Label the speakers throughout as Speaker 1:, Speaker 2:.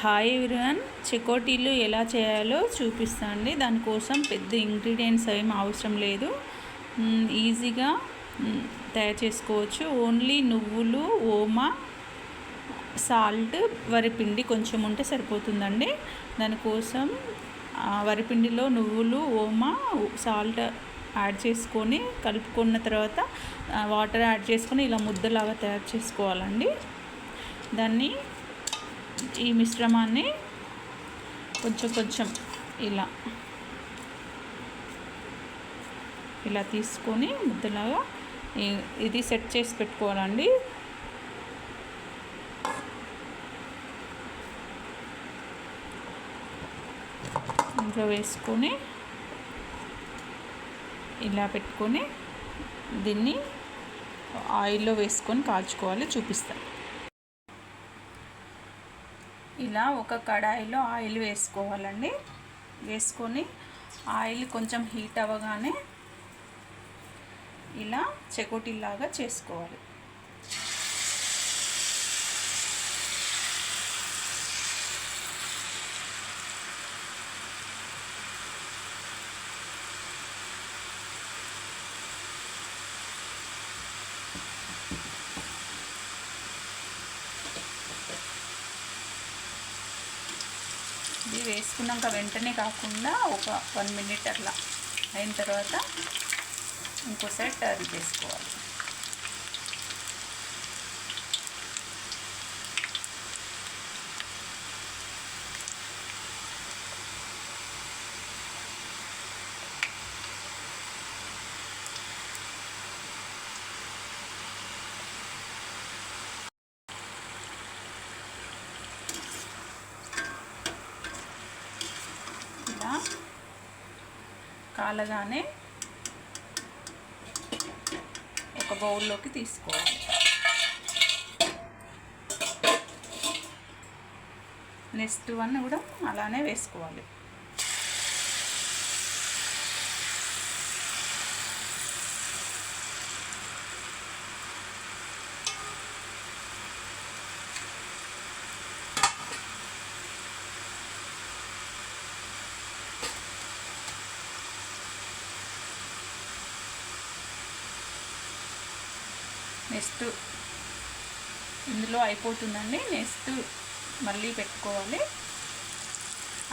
Speaker 1: Hi everyone. చెకోటీలు ఎలా చేయాలో చూపిస్తాను అండి దానికోసం పెద్ద ఇంగ్రీడియంట్స్ ఏం అవసరం లేదు. ఈజీగా తయారు చేసుకోవచ్చు. ఓన్లీ నువ్వులు ఓమా సాల్ట్ వరిపిండి కొంచెం ఉంటే సరిపోతుందండి. దానికోసం వరిపిండిలో నువ్వులు ఓమా సాల్ట్ యాడ్ చేసుకొని కలుపుకున్న తర్వాత వాటర్ యాడ్ చేసుకొని ఇలా ముద్దలాగా తయారు చేసుకోవాలండి. దాన్ని ఈ మిశ్రమాన్ని కొంచెం కొంచెం ఇలా ఇలా తీసుకొని ముద్దలాగా ఇది సెట్ చేసి పెట్టుకోవాలండి. ఇంట్లో వేసుకొని ఇలా పెట్టుకొని దీన్ని ఆయిల్లో వేసుకొని కాల్చుకోవాలి చూపిస్తాను. ఇలా ఒక కడాయిలో ఆయిల్ వేసుకోవాలండి. వేసుకొని ఆయిల్ కొంచెం హీట్ అవ్వగానే ఇలా చెకోటీలాగా చేసుకోవాలి. ఇది వేసుకున్నాక వెంటనే కాకుండా ఒక వన్ మినిట్ అట్లా అయిన తర్వాత ఇంకోసారి టర్న్ చేసుకోవాలి. ఇలా కాలగానే ఒక బౌల్లోకి తీసుకోవాలి. నెక్స్ట్ వన్ కూడా అలానే వేసుకోవాలి. నెక్స్ట్. ఇందులో అయిపోతుందండి. నెక్స్ట్ మళ్ళీ పెట్టుకోవాలి.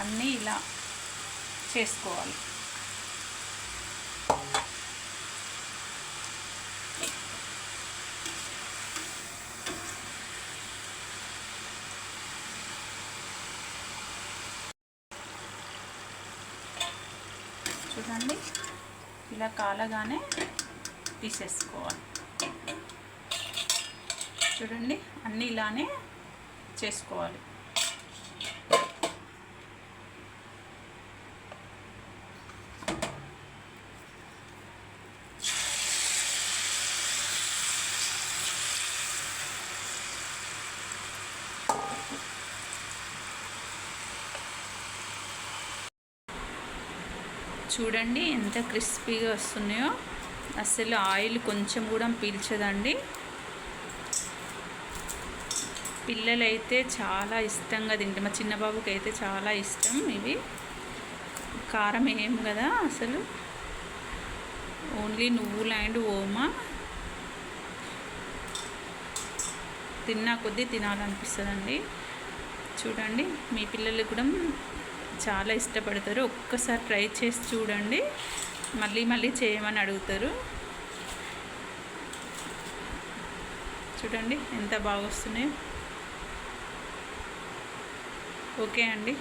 Speaker 1: అన్నీ ఇలా చేసుకోవాలి. చూడండి. ఇలా కాలగానే తీసేసుకోవాలి. చూడండి అన్నీ ఇలానే చేసుకోవాలి. చూడండి ఎంత క్రిస్పీగా వస్తున్నాయో. అసలు ఆయిల్ కొంచెం కూడా పీల్చదండి. పిల్లలైతే చాలా ఇష్టంగా తింటారు. మా చిన్న బాబుకి అయితే చాలా ఇష్టం ఇవి. కారం ఏం కదా అసలు. ఓన్లీ నువ్వులు అండ్ ఓమా. తిన్నా కొద్దీ తినాలనిపిస్తుందండి. చూడండి మీ పిల్లలు కూడా చాలా ఇష్టపడతారు. ఒక్కసారి ట్రై చేసి చూడండి. మళ్ళీ మళ్ళీ చేయమని అడుగుతారు. చూడండి ఎంత బాగా వస్తున్నాయో ఓకే అండి.